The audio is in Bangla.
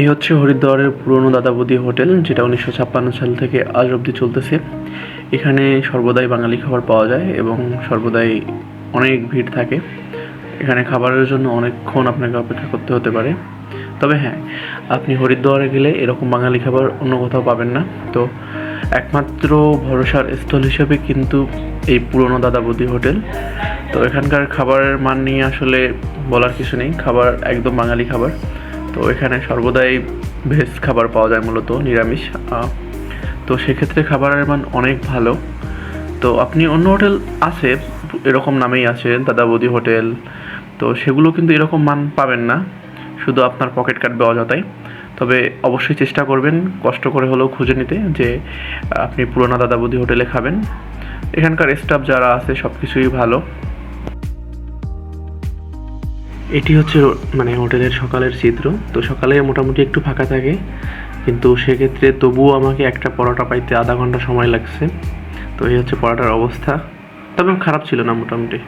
এই হচ্ছে হরিদ্বারের পুরনো দাদাবদি হোটেল, যেটা উনিশশো ছাপ্পান্ন সাল থেকে আজ অবধি চলতেছে। এখানে সর্বদাই বাঙালি খাবার পাওয়া যায় এবং সর্বদাই অনেক ভিড় থাকে। এখানে খাবারের জন্য অনেকক্ষণ আপনাকে অপেক্ষা করতে হতে পারে। তবে হ্যাঁ আপনি হরিদ্বারে গেলে এরকম বাঙালি খাবার অন্য কোথাও পাবেন না। তো একমাত্র ভরসার স্থল হিসেবে কিন্তু এই পুরনো দাদাবদি হোটেল। তো এখানকার খাবারের মান নিয়ে আসলে বলার কিছু নেই। খাবার একদম বাঙালি খাবার। তো এখানে সর্বদাই ভেজ খাবার পাওয়া যায় মূলত, নিরামিষ তো সেক্ষেত্রে খাবারের মান অনেক ভালো। তো আপনি অন্য হোটেল আছে, এরকম নামেই আছে দাদা বৌদি হোটেল, তো সেগুলো কিন্তু এরকম মান পাবেন না, শুধু আপনার পকেট কাটবে অযথাই তবে অবশ্যই চেষ্টা করবেন, কষ্ট করে হলেও খুঁজে নিতে যে, আপনি পুরোনো দাদা বৌদি হোটেলে খাবেন। এখানকার স্টাফ যারা আছে সব কিছুই ভালো। এটি হচ্ছে মানে হোটেলের সকালের চিত্র। তো সকালে মোটামুটি একটু ফাঁকা থাকে, কিন্তু সেক্ষেত্রে তবুও আমাকে একটা পরোটা পাইতে আধা ঘণ্টা সময় লাগছে। তো এই হচ্ছে পরোটার অবস্থা। তবে খারাপ ছিল না মোটামুটি।